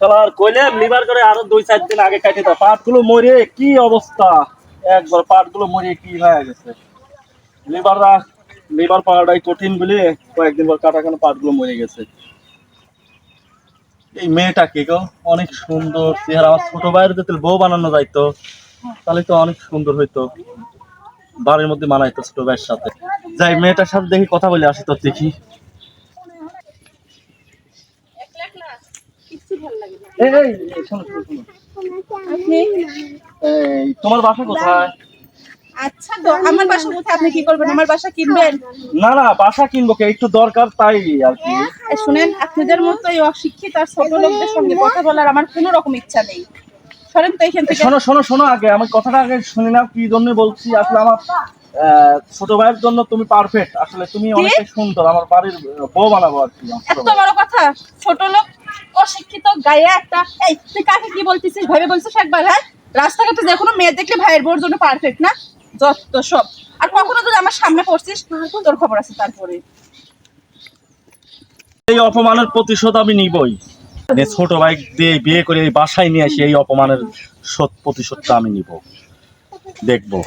শালার কইলে লিভার করে আরও দুই, চার দিন আগে দাও। মরে, কি অবস্থা? একবার মরে কি হয়ে গেছে? লিভার পাওয়াটাই কঠিন বলে কয়েকদিন পর কাটা মরে গেছে। এই গো? অনেক সুন্দর চেহারা। আমার ছোট ভাইয়ের যদি বউ বানানো যাইতো, তাহলে তো অনেক সুন্দর হইতো। বাড়ির মধ্যে মানাইতো ছোট ভাইয়ের সাথে। যাই, মেয়েটার সাথে দেখি, কথা বলে আসি তো দেখি। এই এই এই, শোনো শোনো শোনো। আপনি? তোমার বাসা কোথায়? আচ্ছা তো আমার বাসা কোথায়? আপনি কি করবেন? আমার বাসা কিনবেন? না না বাসা কিনবো কে? একটু দরকার তাই আর কি। শুনেন আপনাদের মতো এই অশিক্ষিত আর ছোট লোকদের সঙ্গে কথা বলার আমার কোনো রকম ইচ্ছা নেই। সরেন তো এখান থেকে। শোনো শোনো শোনো আগে আমি কথাটা আগে শুনে নাও কি জন্য বলছি আসলে আমার ছোট ভাইয়ের জন্য তুমি পারফেক্ট আসলে তুমি অনেক সুন্দর আমার বাড়ির বউ বানাবো আর কি এত বড় কথা ছোট লোক অশিক্ষিত গায়ে একটা এই তুই কাকে কি বলতেছিস ভেবে বলছিস একবার হ্যাঁ? রাস্তাঘাটে যে কোনো মেয়ে দেখলে ভাইয়ের বোর জন্য পারফেক্ট না? যত সব। আর কখনো যদি আমার সামনে পড়ছিস তোর খবর আছে তারপরে। এই অপমানের প্রতিশোধ আমি নিবই। ছোট ভাই দিয়ে বিয়ে করে এই বাসায় নিয়ে আসি এই অপমানের শোধ প্রতিশোধটা আমি নিব। দেখব।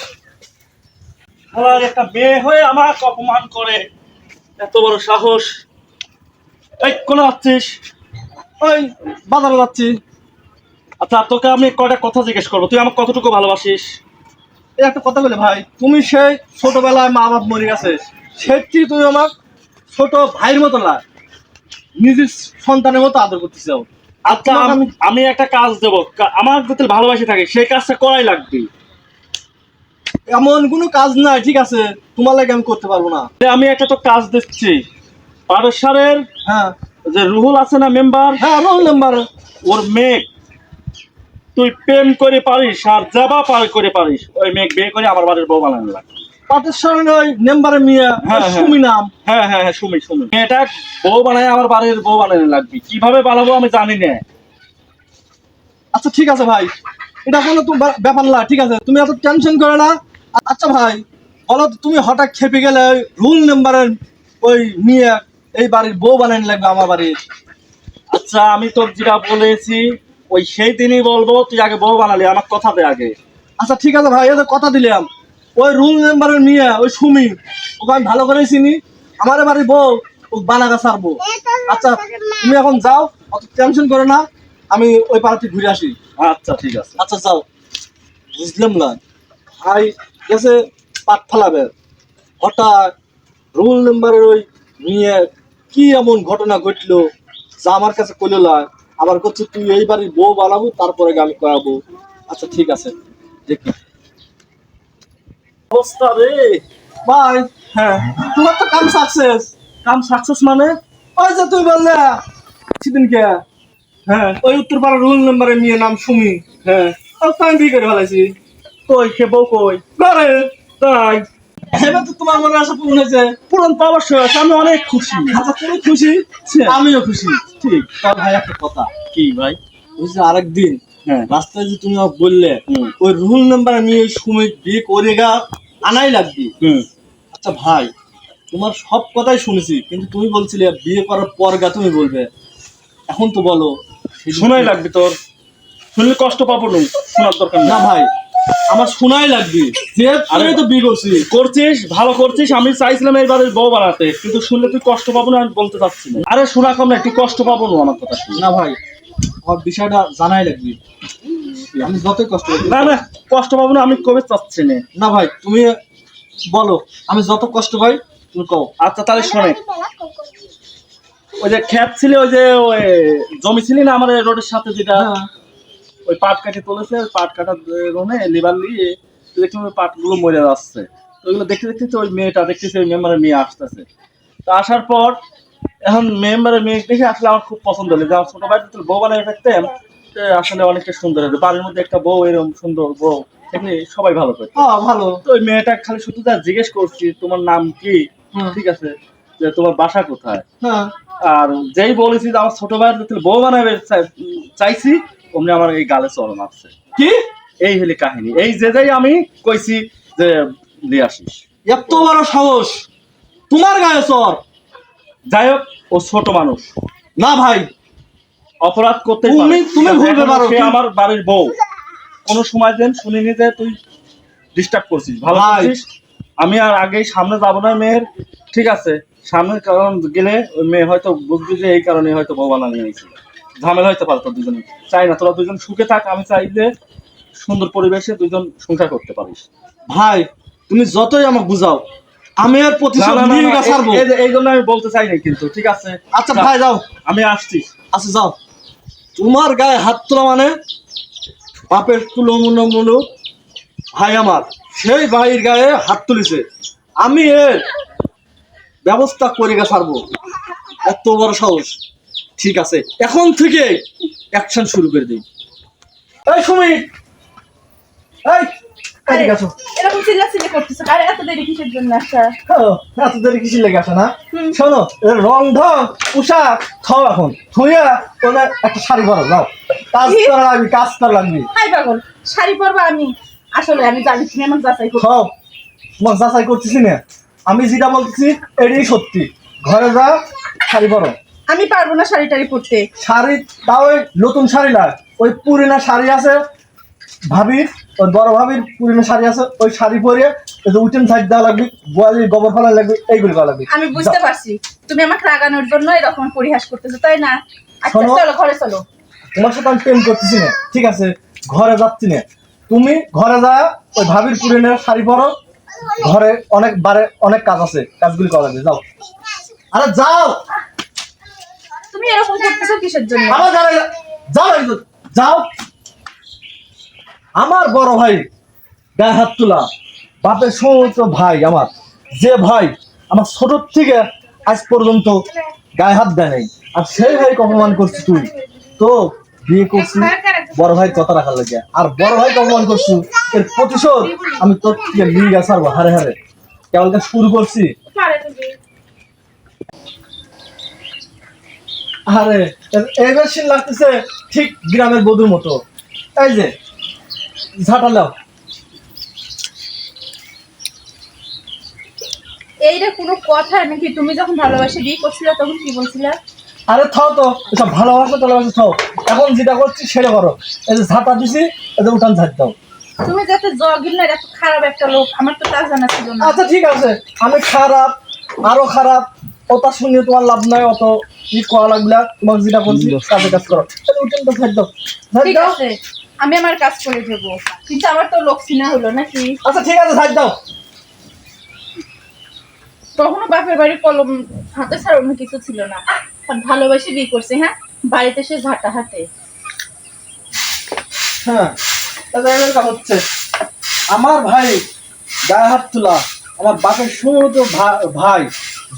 যাচ্ছিস? আচ্ছা তোকে আমি কথা জিজ্ঞেস করব? তুই আমাকে কতটুকু ভালোবাসিস? এই, একটা কথা বলে ভাই, তুমি সেই ছোটবেলায় মা বাপ মরে গেছে। সেটি তুমি আমার ছোট ভাইয়ের মতো না? নিজের সন্তানের মতো আদর করতে চাও। আচ্ছা আমি একটা কাজ দেবো। আমার যদি ভালোবাসি থাকে সেই কাজটা করাই লাগবে। এমন কোনো কাজ নাই ঠিক আছে? তোমার লাগে আমি করতে পারব না। আমি একটা তো কাজ দিচ্ছি পারস্বরের হ্যাঁ। যে রুহুল আছে না মেম্বার? হ্যাঁ রোল নাম্বার ওর মেঘ তুই প্রেম করে পারিস আর যাবা পার করে পারিস। ওই মেঘ বিয়ে করে আমার বাড়ির বউ বানানো লাগে। পাটের সঙ্গে ওই মেম্বারের মেয়ে হ্যাঁ, হ্যাঁ। সুমি নাম। হ্যাঁ হ্যাঁ হ্যাঁ সুমি সুমি। মেয়েটা বউ বানায় আমার বাড়ির বউ বানানো লাগবে। কীভাবে বানাবো আমি জানি না। আচ্ছা ঠিক আছে ভাই। এটা কোনো তো ব্যাপার না ঠিক আছে। তুমি এত টেনশন করে না। আচ্ছা ভাই বলো তুমি হঠাৎ খেপে গেলে রুল নাম্বারের ওই নিয়ে এই বাড়ির বউ বানানি লাগবে আমার বাড়ির আচ্ছা আমি তোর যেটা বলেছি ওই সেই দিনই বলব তুই আগে বউ বানালি আমার কথা দে আগে। আচ্ছা ঠিক আছে ভাই এটা কথা দিলাম। ওই রুল নাম্বারের নিয়ে ওই সুমি ওকে আমি ভালো করে চিনি। আমার বাড়ি বউ ও বানাগা সারবো আচ্ছা তুমি এখন যাও অত টেনশন করো না আমি ওই পাড়াতে ঘুরে আসি। আচ্ছা ঠিক আছে। আচ্ছা যাও। বুঝলাম না। ভাই গেছে পাট ফালাবে। হঠাৎ রুল নাম্বারের ওই নিয়ে কি এমন ঘটনা ঘটলো যা আমার কাছে কইলো না। আবার করছে তুই এই বাড়ির বউ বানাবো তারপরে আমি করাবো আচ্ছা ঠিক আছে। দেখি। অবস্থা রে। ভাই হ্যাঁ তোমার তো কাম সাকসেস কাম সাকসেস মানে? ওই যে তুই বললে সেদিনকে হ্যাঁ ওই উত্তরপাড়া রুল নাম্বারের মেয়ে নাম সুমি। হ্যাঁ ও তো আমি বিয়ে করে ফেলাইছি। কই সে বউ কই? করে তাই। এবার তো তোমার মনে আশা পূর্ণ হয়েছে। পুরন তো অবশ্যই আছে আমি অনেক খুশি। আচ্ছা তুমি খুশি? আমিও খুশি। ঠিক। তার ভাই একটা কথা। কি ভাই? যে আরেকদিন রাস্তায় যে তুমি বললে ওই রুল নাম্বার আমি ওই সময় বিয়ে করে গা আনাই লাগবে। আচ্ছা ভাই তোমার সব কথাই শুনেছি কিন্তু তুমি বলছিলে বিয়ে করার পর গা তুমি বলবে। এখন তো বলো শোনাই লাগবে তোর। শুনলে কষ্ট পাবো না শোনার দরকার না ভাই আমার শোনাই লাগবে। যে আমি তো বিয়ে করছি। করছিস ভালো করছিস আমি চাইছিলাম এইবারে বউ বানাতে কিন্তু শুনলে তুই কষ্ট পাবো না আমি বলতে চাচ্ছি না। আরে শোনা কম না তুই কষ্ট পাবো না আমার কথা শুনে। না ভাই আমার বিষয়টা জানাই লাগবে। আমি যতই কষ্ট না না কষ্ট পাবো না আমি কবে চাচ্ছি না। না ভাই তুমি বলো আমি যত কষ্ট পাই তুমি কও। আচ্ছা তাহলে শোনে ওই যে খেত ছিল ওই যে ওই জমি ছিল না আমার রোডের সাথে যেটা ওই পাট কাটি তুলেছে পাট কাটার রোনে লিভার নিয়ে দেখলাম ওই পাটগুলো মরে যাচ্ছে। তো ওইগুলো দেখতে দেখতে ওই মেয়েটা দেখতেছে ওই মেম্বারের মেয়ে আসতেছে। তা আসার পর এখন মেম্বারের মেয়ে দেখে আসলে আমার খুব পছন্দ হলো। যে আমার ছোট ভাই বউ বানিয়ে থাকতাম আসলে অনেকটা সুন্দর হতো বাড়ির মধ্যে একটা বউ এরকম সুন্দর বউ দেখলে সবাই ভালো করে। হ্যাঁ ভালো। তো ওই মেয়েটা খালি শুধু যা জিজ্ঞেস করছি তোমার নাম কি? ঠিক আছে যে তোমার বাসা কোথায়? হ্যাঁ। আর যেই বলেছি যে আমার ছোট ভাইয়ের যদি বউ বানাবে চাইছি অমনি আমার এই গালে চরম আসছে। কি? এই হলে কাহিনী। এই যে যাই আমি কইছি যে দিয়ে আসিস। এত বড় সাহস! তোমার গায়ে চর! যাই হোক ও ছোট মানুষ। না ভাই। অপরাধ করতে তুমি- তুমি ভুলবে পারো, সে আমার বাড়ির বউ। কোনো সময় দেন শুনিনি যে তুই ডিস্টার্ব করছিস। ভালো। করছিস? আমি আর আগেই সামনে যাব না মেয়ের। ঠিক আছে। সামনে কারণ গেলে ওই মেয়ে হয়তো বুঝবি যে এই কারণে হয়তো বউ বানানো নিয়েছিল ঝামেলা হইতে পারতো দুজনে চাই না তোরা দুজন সুখে থাক। আমি চাই যে সুন্দর পরিবেশে দুজন সংসার করতে পারিস। ভাই তুমি যতই আমাকে বুঝাও আমি আর প্রতিশোধ নিয়ে ছাড়বো। এই- জন্য আমি বলতে চাই না কিন্তু ঠিক আছে? আচ্ছা ভাই যাও। আমি আসছি। আচ্ছা যাও। তোমার গায়ে হাত তোলা মানে? বাপের তুলো মুনো ভাই আমার সেই ভাইয়ের গায়ে হাত তুলিছে। আমি এর ব্যবস্থা করে গে সারবো এত বড় সাহস। ঠিক আছে এখন থেকে অ্যাকশন শুরু করে দিই। এই সুমিত! এই করতেছো আরে এত দেরি কিসের জন্য আসা? ও, এত দেরি কিসের লেগে আসে না? শোনো রং ঢং থাও এখন। থুইয়া একটা শাড়ি পরো যাও। কাজ কি? করা লাগবে কাজ করা লাগবে হাই পাগল শাড়ি পরবা আমি? আসলে আমি জানি তুমি আমার যাচাই করো। খাও। তোমার যাচাই করতেছি না। আমি যেটা বলতেছি এটাই সত্যি। ঘরে যা শাড়ি পরো। আমি পারব না শাড়ি টাড়ি পরতে। শাড়ি তাও নতুন শাড়ি না। ওই পুরিনা শাড়ি আছে ভাবির ওই বড় ভাবির পুরিনা শাড়ি আছে ওই শাড়ি পরে উঠেন সাইড দেওয়া লাগবে গোয়ালির গোবর ফেলা লাগবে এইগুলি করা লাগবে। আমি বুঝতে পারছি। তুমি আমাকে রাগানোর জন্য এরকম পরিহাস করতেছো তাই না? আচ্ছা চলো ঘরে চলো। তোমার সাথে আমি প্রেম করতেছি না ঠিক আছে? ঘরে যাচ্ছি না। তুমি ঘরে যা ওই ভাবির পুরিনের শাড়ি পরো। ঘরে অনেক বারে অনেক কাজ আছে কাজগুলি করা লাগবে যাও। আরে যাও! তুমি এরকম করতেছো কিসের জন্য? আমার যারা যাও যাও। আমার বড় ভাই গায়ে হাত তোলা, বাপের সমস্ত ভাই আমার, যে ভাই আমার ছোট থেকে আজ পর্যন্ত গায়ে হাত দেয় নাই। আর সেই ভাইকে অপমান করছিস তুই। তো বিয়ে করছি, বড় ভাই কথা রাখার লাগে। আর বড় ভাইকে অপমান করছি, এর প্রতিশোধ আমি তোর থেকে নিয়ে গেছে আর হারে হারে। কেবল শুরু করছি। আরে এইবার সিন লাগতেছে ঠিক গ্রামের বধুর মতো। এই যে ঝাঁটা লাও এইটা কোনো কথা নাকি? তুমি যখন ভালোবাসে বিয়ে করছিলে তখন কি বলছিলে? আরে থাও তো এসব ভালোবাসা টালোবাসা থাও। এখন যেটা করছি সেটা করো। এই যে ঝাঁটা দিছি এই যে উঠান ঝাঁট দাও। তুমি যাতে এত খারাপ একটা লোক আমার তো তা জানা ছিল না। আচ্ছা ঠিক আছে। আমি খারাপ আরও খারাপ ওটা শুনে তোমার লাভ নাই অত। ই করা লাগবে তোমাকে যেটা করছি কাজে কাজ করো। যে উঠানটা ঝাঁট দাও। ঝাঁট দাও। আছে। আমি আমার কাজ করে দেবো। কিন্তু আমার তো লোক চিনা হলো নাকি? আচ্ছা ঠিক আছে ঝাঁট দাও। কখনো বাপের বাড়ি কলম হাতে ছাড়া অন্য কিছু ছিল না। আর ভালোবাসে বিয়ে করছে হ্যাঁ? বাড়িতে সে ঝাঁটা হাতে। হ্যাঁ তাহলে হচ্ছে। আমার ভাই গায়ে হাত তোলা আমার বাপের সমস্ত ভাই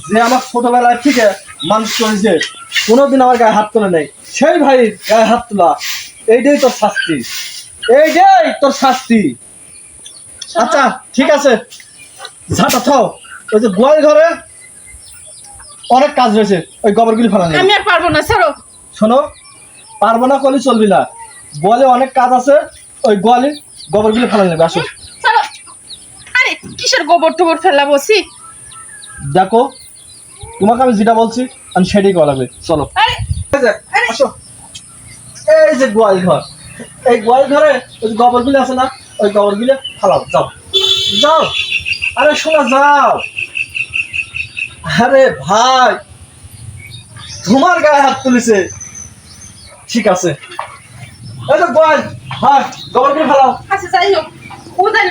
যে আমার ছোটবেলায় থেকে মানুষ করেছে কোনোদিন আমার গায়ে হাত তোলে নেই। সেই ভাই গায়ে হাত তোলা এইটাই তোর শাস্তি। এইটাই তোর শাস্তি। আচ্ছা ঠিক আছে। ঝাঁটা থাও ওই যে গোয়াল ঘরে অনেক কাজ রয়েছে। ওই গোবরগুলি ফেলা নেই আমি আর পারব না ছাড়ো। শোনো পারব না করলে চলবি না। বলে অনেক কাজ আছে ওই গোয়ালে গোবরগুলো ফেলা নেবে আসো। ছাড়ো। আরে কিসের গোবর টোবর ফেলা বসি দেখো তোমাকে আমি যেটা বলছি আমি সেটাই করা লাগবে চলো আরে আসো। এই যে গোয়াল ঘর। এই গোয়াল ঘরে ওই গোবরগুলো আছে না ওই গোবরগুলো ফালাও যাও। যাও। আরে শোনা যাও। আরে ভাই তোমার গায়ে হাত তুলেছে। ঠিক আছে। এই তো গোয়াল গোবরগুলো ফেলাও। আচ্ছা যাই হোক। কোথায়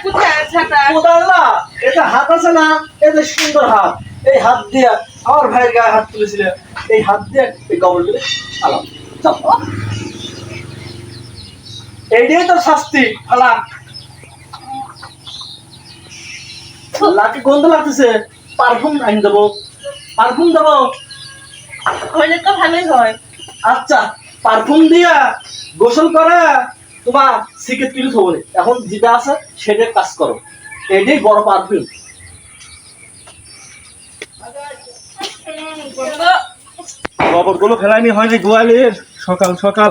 কোদাল না এটা হাত আছে না এই সুন্দর হাত। এই হাত দিয়ে আমার ভাইয়ের গায়ে হাত তুলেছিল। এই হাত দিয়ে এই গোবরগুলো আলাম এইটাই তো শাস্তি ফালা লাকে গন্ধ লাগতেছে পারফিউম আনি দেবো। পারফিউম দেবো। হইলে তো ভালোই হয়। আচ্ছা পারফিউম দিয়া গোসল করে তোমার সিকেট তুলে থবো এখন যেটা আছে সেটা কাজ করো। এটাই বড় পারফিউম খবরগুলো ফেলাইনি হয়নি গোয়ালের। সকাল সকাল?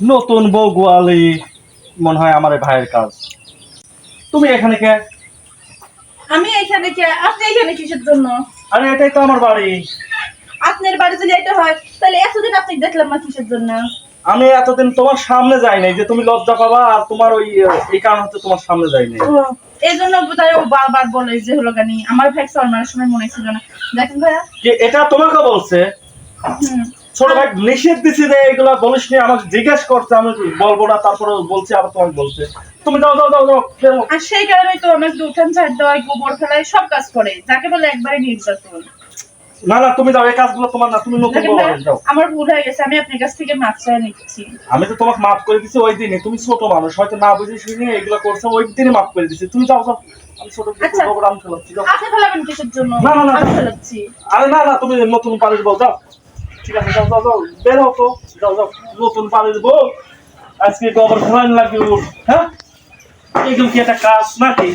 নতুন বউ গোয়ালি মনে হয় আমার ভাইয়ের কাজ। তুমি এখানে কে? আমি এখানে কে? আপনি এখানে কিসের জন্য? আরে এটাই তো আমার বাড়ি। আপনার বাড়ি যদি এটা হয় তাহলে এতদিন আপনি দেখলাম না কিসের জন্য? আমি এতদিন তোমার সামনে যাই নাই যে তুমি লজ্জা পাবা আর তোমার ওই এই কারণ হচ্ছে তোমার সামনে যাই নাই। এই জন্য বোধহয় ও বারবার বলে যে হলো গানি আমার ভাই সলমানের সময় মনে ছিল না। দেখেন ভাইয়া। যে এটা তোমাকে বলছে? হুম। ছোট ভাই নিষেধ দিছি যে এগুলা বলিস নি আমাকে জিজ্ঞেস করছে আমি বলব না তারপরে বলছি আবার তোমাকে বলছে। তুমি যাও যাও যাও বেরো। আর সেই কারণেই তো অনেক উঠান ছাড় গোবর ফেলায় সব কাজ করে। যাকে বলে একবারে নির্যাতন। না না তুমি যাও এই কাজগুলো তোমার না তুমি নতুন যাও। আমার ভুল হয়ে গেছে আমি আপনার কাছ থেকে চাই নিচ্ছি। আমি তো তোমাকে মাফ করে দিছি ওই দিনে তুমি ছোট মানুষ হয়তো না বুঝে শুনে এগুলো করছ ওই দিনে মাফ করে দিছি। তুমি যাও যাও আমি ছোট আচ্ছা। ফেলাচ্ছি আপনি ফেলাবেন কিসের জন্য? না, না, না। আরে না না তুমি নতুন পালিশ বউ যাও। ঠিক আছে, যাও যাও বের হতো তো। যাও যাও, নতুন পালিশ বউ। আজকে গোবর ফেলান লাগবে হ্যাঁ? এগুলো কি একটা কাজ নাকি?